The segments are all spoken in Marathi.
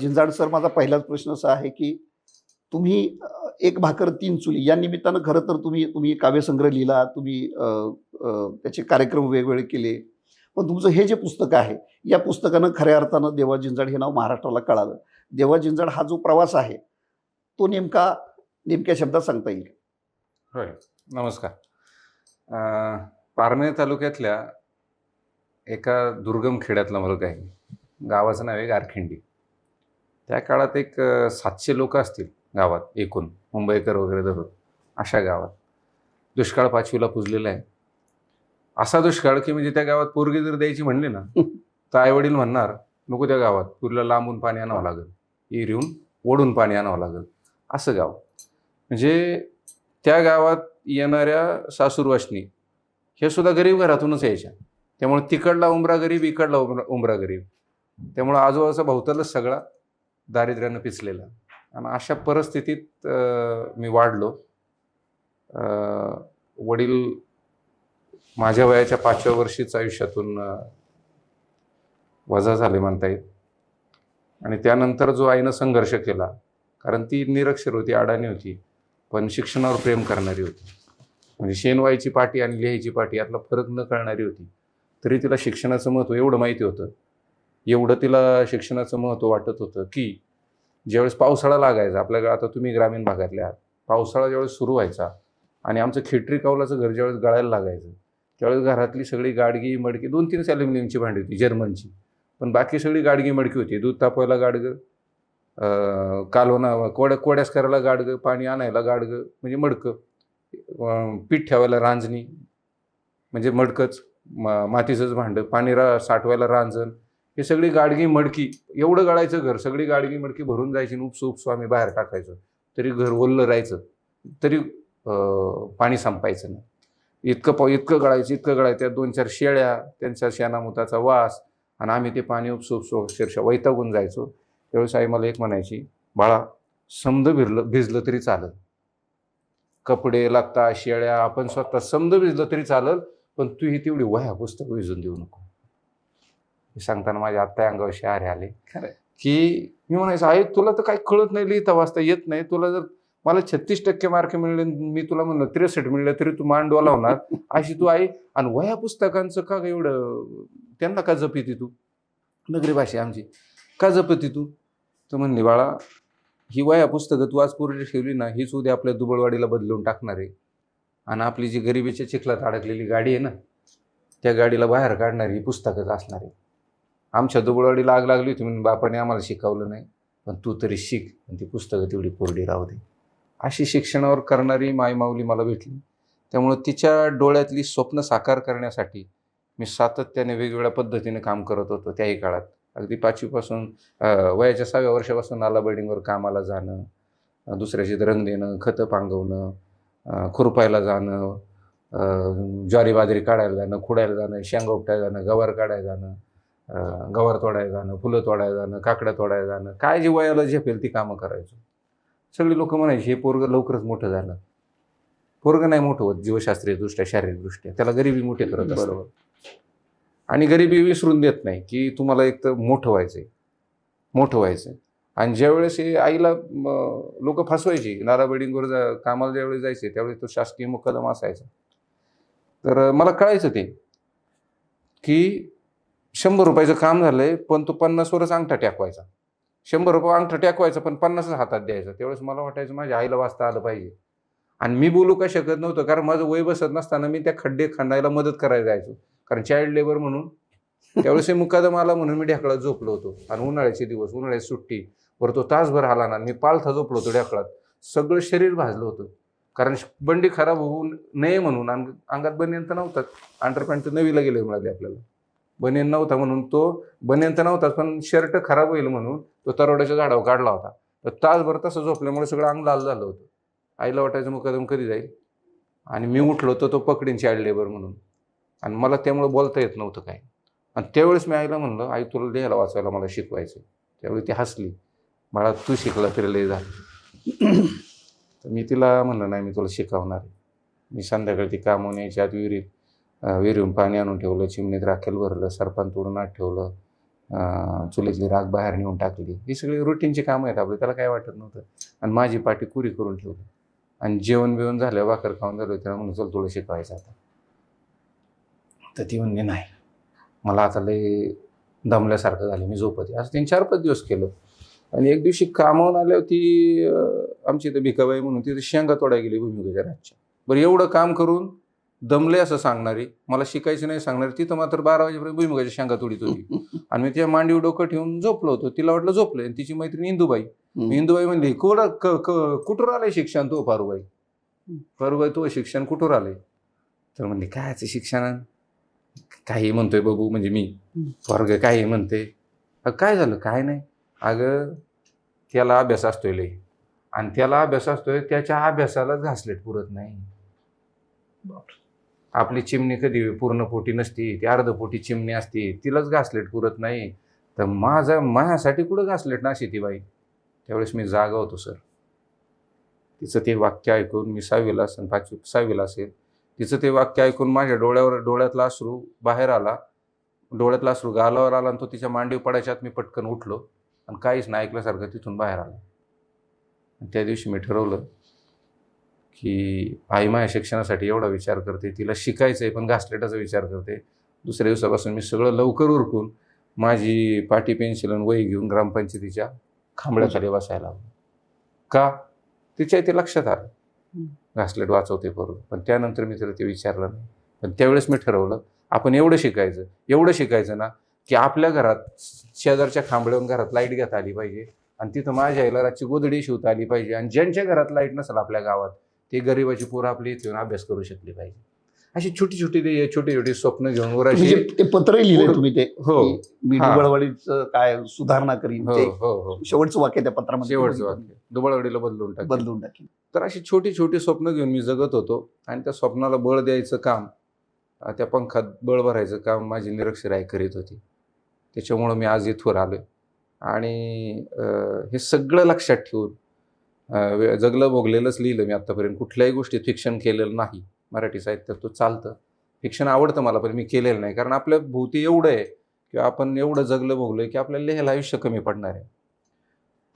जिंजाड सर माझा पहिलाच प्रश्न असा आहे की तुम्ही एक भाकर तीन चुली या निमित्तानं खरं तर तुम्ही तुम्ही काव्यसंग्रह लिहिला तुम्ही त्याचे कार्यक्रम वेगवेगळे केले. पण तुमचं हे जे पुस्तक आहे या पुस्तकानं खऱ्या अर्थानं देवा जिंजाड हे नाव महाराष्ट्राला कळालं. देवा जिंजाड हा जो प्रवास आहे तो नेमका नेमक्या शब्दात सांगता येईल? होय. नमस्कार. पारनेर तालुक्यातल्या एका दुर्गम खेड्यातला मुलगा आहे. गावाचं नाव आहे गारखिंडी. त्या काळात एक सातशे लोक असतील गावात एकूण मुंबईकर वगैरे धरून अशा गावात. दुष्काळ पाचवीला पुजलेला आहे. असा दुष्काळ की म्हणजे त्या गावात पोरगी जर द्यायची म्हणली ना तर आईवडील म्हणणार नको त्या गावात पुरीला लांबून पाणी आणावं लागेल. येऊन ओढून पाणी आणावं लागेल. असं गाव. म्हणजे त्या गावात येणाऱ्या सासूरवाशनी हे सुद्धा गरीब घरातूनच यायच्या. त्यामुळे तिकडला उमरा गरीब इकडला उमरा उमरा गरीब. त्यामुळं आजूबाजूचा भोवतालच सगळा दारिद्र्यानं पिचलेला आणि अशा परिस्थितीत मी वाढलो. वडील माझ्या वयाच्या पाचव्या वर्षीच आयुष्यातून वजा झाले म्हणता येईल आणि त्यानंतर जो आईनं संघर्ष केला कारण ती निरक्षर होती अडाणी होती पण शिक्षणावर प्रेम करणारी होती. म्हणजे शेणवायची पाठी आणि लिहायची पाटी यातला फरक न कळणारी होती. तरी तिला शिक्षणाचं महत्त्व एवढं माहिती होतं एवढं तिला शिक्षणाचं महत्त्व वाटत होतं की ज्यावेळेस पावसाळा लागायचा आपल्या आता तुम्ही ग्रामीण भागातले आहात पावसाळा ज्यावेळेस सुरू व्हायचा आणि आमचं खेटरी कावलाचं घर ज्यावेळेस गळायला लागायचं त्यावेळेस घरातली सगळी गाडगी मडकी दोन तीनच ॲल्युमिनियमची भांडी होती जर्मनची. पण बाकी सगळी गाडगी मडकी होती दूध तापवायला गाडगं अं, कालवणा कोड्या कोड्यास करायला गाडगं पाणी आणायला गाडगं म्हणजे मडकं पीठ ठेवायला रांजणी म्हणजे मडकंच मा मातीचंच भांडं पाणी रा साठवायला रांजण हे सगळी गाडगी मडकी एवढं गळायचं घर सगळी गाडगी मडकी भरून जायची आणि उपस उपसू बाहेर टाकायचो. तरी घर ओललं राहायचं तरी पाणी संपायचं नाही. इतकं प इतकं गळायचं इतकं गळायचं त्यात दोन चार शेळ्या त्यांच्या शेणामुताचा वास आणि आम्ही ते पाणी उपसूप उपसू अक्षरशः वैतागून जायचो. त्यावेळेस आई मला एक म्हणायची बाळा समद भिरलं भिजलं तरी चालत कपडे लागता शेळ्या आपण स्वतः समद भिजलं तरी चालल पण तू ही तेवढी वह्या पुस्तक विजून देऊ नको. हे सांगताना माझ्या आत्ता अंगावर शहारे आले. की मी म्हणायचं आहे तुला तर काही कळत नाही लिहिता वाचता येत नाही. तुला जर मला छत्तीस टक्के मार्क मिळले मी तुला म्हणलं त्रेसष्ट मिळले तरी तू मांडवा लावणार. अशी तू आई आणि वह्या पुस्तकांचं का एवढं त्यांना का जपिती तू? नगरी भाषा आहे आमची. का जपती तू? तर म्हणली बाळा ही वया पुस्तकं तू आज पुढे ठेवली ना हीच उद्या आपल्या दुबळवाडीला बदलून टाकणार आहे. आणि आपली जी गरिबीच्या चिखलात अडकलेली गाडी आहे ना त्या गाडीला बाहेर काढणारी ही पुस्तकच असणार आहे. आमच्या दुबळवाडी लाग लागली होती म्हणून बापाने आम्हाला शिकवलं नाही. पण तू तरी शिक आणि ती पुस्तकं तेवढी कोरडी राहू दे. अशी शिक्षणावर करणारी मायमाऊली मला भेटली. त्यामुळं तिच्या डोळ्यातली स्वप्न साकार करण्यासाठी मी सातत्याने वेगवेगळ्या पद्धतीने काम करत होतो त्याही काळात. अगदी पाचवीपासून वयाच्या सहाव्या वर्षापासून नाला बिल्डिंगवर कामाला जाणं दुसऱ्याशी रंग देणं खतं पांगवणं खुरपायला जाणं ज्वारी बाजरी काढायला जाणं खुडायला जाणं शेंगा उपटायला जाणं गवार काढायला जाणं गवार तोडायला जाणं फुलं तोडायला जाणं काकड्या तोडायला जाणं काय जी वयाला झेपेल ती कामं करायचो. सगळी लोक म्हणायची हे पोरगं लवकरच मोठं झालं. पोरगं नाही मोठं होत जीवशास्त्रीयदृष्ट्या शारीरिकदृष्ट्या. त्याला गरिबी मोठे करत बरोबर. आणि गरिबी विसरून देत नाही की तुम्हाला एक तर मोठं व्हायचं आहे मोठं व्हायचं आहे आणि ज्यावेळेस हे आईला लोक फसवायची नारा बिल्डिंगवर जा कामाला ज्यावेळेस जायचे त्यावेळेस तो शासकीय मुकदमा असायचा. तर मला कळायचं ते की शंभर रुपयाचं काम झालंय पण तो पन्नासवरच अंगठा टाकवायचा शंभर रुपये अंगठा टाकवायचा पण पन्नासच हातात द्यायचा. त्यावेळेस मला वाटायचं माझ्या आईला वाचता आलं पाहिजे. आणि मी बोलू का शकत नव्हतं कारण माझं वय बसत नसताना मी त्या खड्डे खंडायला मदत करायला जायचो. कारण चाइल्ड लेबर म्हणून त्यावेळेस हे मुकादम आला म्हणून मी ढेकळात झोपलो होतो. आणि उन्हाळ्याचे दिवस उन्हाळ्याची सुट्टी वर तो तासभर आला ना मी पालथा झोपलो होतो ढेकळात. सगळं शरीर भाजलं होतं. कारण बंडी खराब होऊ नये म्हणून अंगात बनियंत तर नव्हताच अंडरपॅन्ट तर नवीला गेले मिळाले आपल्याला. बनेन नव्हता म्हणून तो बनेन तर नव्हताच पण शर्ट खराब होईल म्हणून तो तरोड्याच्या झाडावर काढला होता. तर तासभर तसं झोपल्यामुळे सगळं अंग लाल झालं होतं. आईला वाटायचं मुकदम कधी जाईल? आणि मी उठलो तर तो पकडीन चाइल्ड लेबर म्हणून. आणि मला त्यामुळे बोलता येत नव्हतं काय आणि त्यावेळेस मी आईला म्हणलं आई तुला लिहायला वाचायला मला शिकवायचं त्यावेळी ती हसली. बाळा तू शिकला तरी लय झालं. तर मी तिला म्हणलं नाही मी तुला शिकवणार आहे. मी संध्याकाळी ती कामून यायच्या आत विहिरीत विहिरीहून पाणी आणून ठेवलं चिमणीत राखेल भरलं सरपण तोडून आत ठेवलं चुलीतली राग बाहेर नेऊन टाकली. ही सगळी रुटीनची कामं आहेत आपली त्याला काय वाटत नव्हतं. आणि माझी पाठी कुरी करून ठेवली. आणि जेवण बिवण झालं भाकर खाऊन झालं त्याला म्हणून चल तुला शिकवायचं आता. तर ती म्हणली नाही. मला आता लय दमल्यासारखं झालं मी झोपते असं तीन चार पाच दिवस केलं. आणि एक दिवशी कामावून आल्यावर ती आमची इथं भिकाबाई म्हणून तिथे शेंगा तोडाय गेली भूमिकेच्या रातच्या. बरं एवढं काम करून दमले असं सांगणारी मला शिकायचं नाही सांगणारी तिथं मात्र बारा वाजेपर्यंत भूमिकाच्या शेंगा तोडीत होती. आणि मी त्या मांडीवर डोकं ठेवून झोपलो होतो. तिला वाटलं झोपलंय आणि तिची मैत्रीण इंदुबाई. इंदुबाई म्हणली कुठं कुठून आलंय शिक्षण तो फारुबाई? फारुबाई तो शिक्षण कुठून आलंय? तर म्हणली कायचं शिक्षण? काही म्हणतोय बघू म्हणजे मी. वर्ग काही म्हणते. काय झालं? काय नाही. अगं त्याला अभ्यास असतोय लय. आणि त्याला अभ्यास असतोय त्याच्या अभ्यासाला घासलेट पुरत नाही. आपली चिमणी कधी पूर्ण पोटी नसती ती अर्धपोटी चिमणी असती तिलाच घासलेट पुरत नाही. तर माझा माझ्यासाठी कुठं घासलेट नाशी ती बाई? त्यावेळेस मी जागा होतो सर. तिचं ते वाक्य ऐकून मी सहावीला असेल पाचवी सहावीला असेल तिचं ते वाक्य ऐकून माझ्या डोळ्यावर डोळ्यातला अश्रू बाहेर आला. डोळ्यातला अश्रू गालावर आला आणि तो तिच्या मांडीव पडायच्यात मी पटकन उठलो आणि काहीच नाही ऐकल्यासारखं तिथून बाहेर आला. आणि त्या दिवशी मी ठरवलं की आई माझ्या शिक्षणासाठी एवढा विचार करते तिला शिकायचं आहे पण घासलेटाचा विचार करते. दुसऱ्या दिवसापासून मी सगळं लवकर उरकून माझी पाटी पेन्सिल आणि वही घेऊन ग्रामपंचायतीच्या खांबळ्याखाली बसायला लागलो. का? तिच्या ते लक्षात आलं. घासलेट वाचवते बरोबर पण त्यानंतर मी तिला ते विचारलं नाही. पण त्यावेळेस मी ठरवलं आपण एवढं शिकायचं एवढं शिकायचं ना की आपल्या घरात शेजारच्या खांबळ्यावरून घरात लाइट घेता आली पाहिजे. आणि तिथं माझ्या आईला रातची गोदडी शिवता आली पाहिजे. आणि ज्यांच्या घरात लाइट नसेल आपल्या गावात ते गरिबाची पोरं आपली इथे येऊन अभ्यास करू शकली पाहिजे. अशी छोटी छोटी ते छोटी छोटी स्वप्न घेऊन वर अशी म्हणजे ते पत्र पूर्ण- तुम्ही ते हो. मी. डुबळवाडीचं काय सुधारणा करीन हो ते हो हो. शेवटचं वाक्य त्या पत्रामध्ये शेवटचं वाक्य. दुबळवाडीला बदलून टाक बदलून टाकेल तर अशी छोटी छोटी स्वप्न घेऊन मी जगत होतो आणि त्या स्वप्नाला बळ द्यायचं काम त्या पंखात बळ भरायचं काम माझी निरक्षर आई करीत होती. त्याच्यामुळं मी आज इथवर आलो आणि हे सगळं लक्षात ठेवून जगलं भोगलेलंच लिहिलं मी आत्तापर्यंत. कुठल्याही गोष्टीत फिक्शन केलेलं नाही. मराठी साहित्यात तो चालतं. फिक्शन आवडतं मला पण मी केलेलं नाही. कारण आपल्या भोवती एवढं आहे किंवा आपण एवढं जगलं भोगलं की आपल्याला लिहायला आयुष्य कमी पडणार आहे.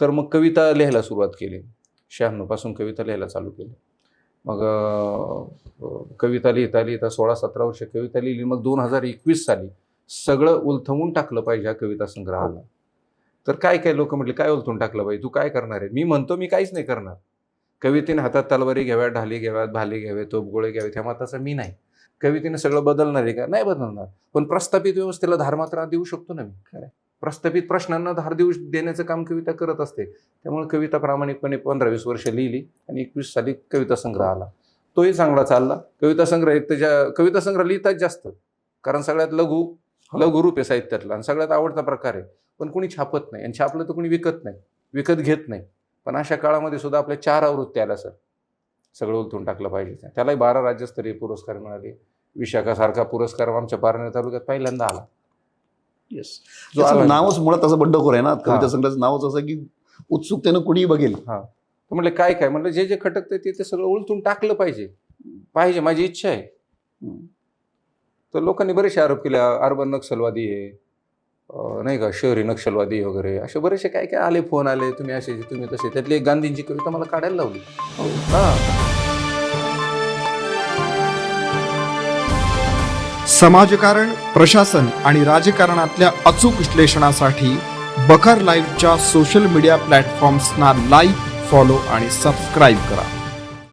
तर मग कविता लिहायला सुरुवात केली. शहाण्णवपासून कविता लिहायला चालू केली. मग कविता लिहिता लिहिता सोळा सतरा वर्ष कविता लिहिली. मग दोन हजार एकवीस साली सगळं उलथवून टाकलं पाहिजे हा कविता संग्रहाला. तर काय काय लोक म्हटले काय उलथून टाकलं पाहिजे तू काय करणार आहे? मी म्हणतो मी काहीच नाही करणार. कवितेने हातात तलवारी घ्याव्या ढाली घ्याव्यात भाले घ्यावे तोपगोळे घ्यावे त्या मताचा मी नाही. कवितेने सगळं बदलणार आहे का? नाही बदलणार. पण प्रस्थापित व्यवस्थेला धारमात्रा देऊ शकतो ना मी. प्रस्थापित प्रश्नांना धार देऊ देण्याचं काम कविता करत असते. त्यामुळे कविता प्रामाणिकपणे पंधरा वीस वर्ष लिहिली आणि एकवीस साली कविता संग्रह आला. तोही चांगला चालला. कविता संग्रह एक त्याच्या कविता संग्रह लिहितात जास्त. कारण सगळ्यात लघु लघु रूप आहे साहित्यातला आणि सगळ्यात आवडता प्रकार आहे. पण कोणी छापत नाही आणि छापलं तर कोणी विकत नाही विकत घेत नाही. पण अशा काळामध्ये सुद्धा आपल्या चार आवृत्ती आल्या सर. सगळं उलथून टाकलं पाहिजे त्यालाही बारा राज्यस्तरीय पुरस्कार मिळाले. विशाखासारखा पुरस्कार आमच्या पारनेर तालुक्यात पहिल्यांदा आला. येस जो नावच मुळात असं बंडखोर आहे ना? कविता हा. संग्रहाचं नावच असं की उत्सुकतेनं कुणीही बघेल. तर म्हटलं काय काय? म्हटलं जे जे खटकतं ते ते सगळं उलटून टाकलं पाहिजे. पाहिजे माझी इच्छा आहे. तर लोकांनी बरेचसे आरोप केले अर्बन नक्षलवादी आहे नाही का शहरी नक्षलवादी वगैरे असे बरेचसे काय काय आले फोन आले तुम्ही असे तुम्ही तसे. त्यातली एक गांधींची कविता मला काढायला लावली. हा. समाजकारण प्रशासन आणि राजकारणातल्या अचूक विश्लेषणासाठी बखर लाईव्हच्या सोशल मीडिया प्लॅटफॉर्म्सना लाईक फॉलो आणि सबस्क्राईब करा.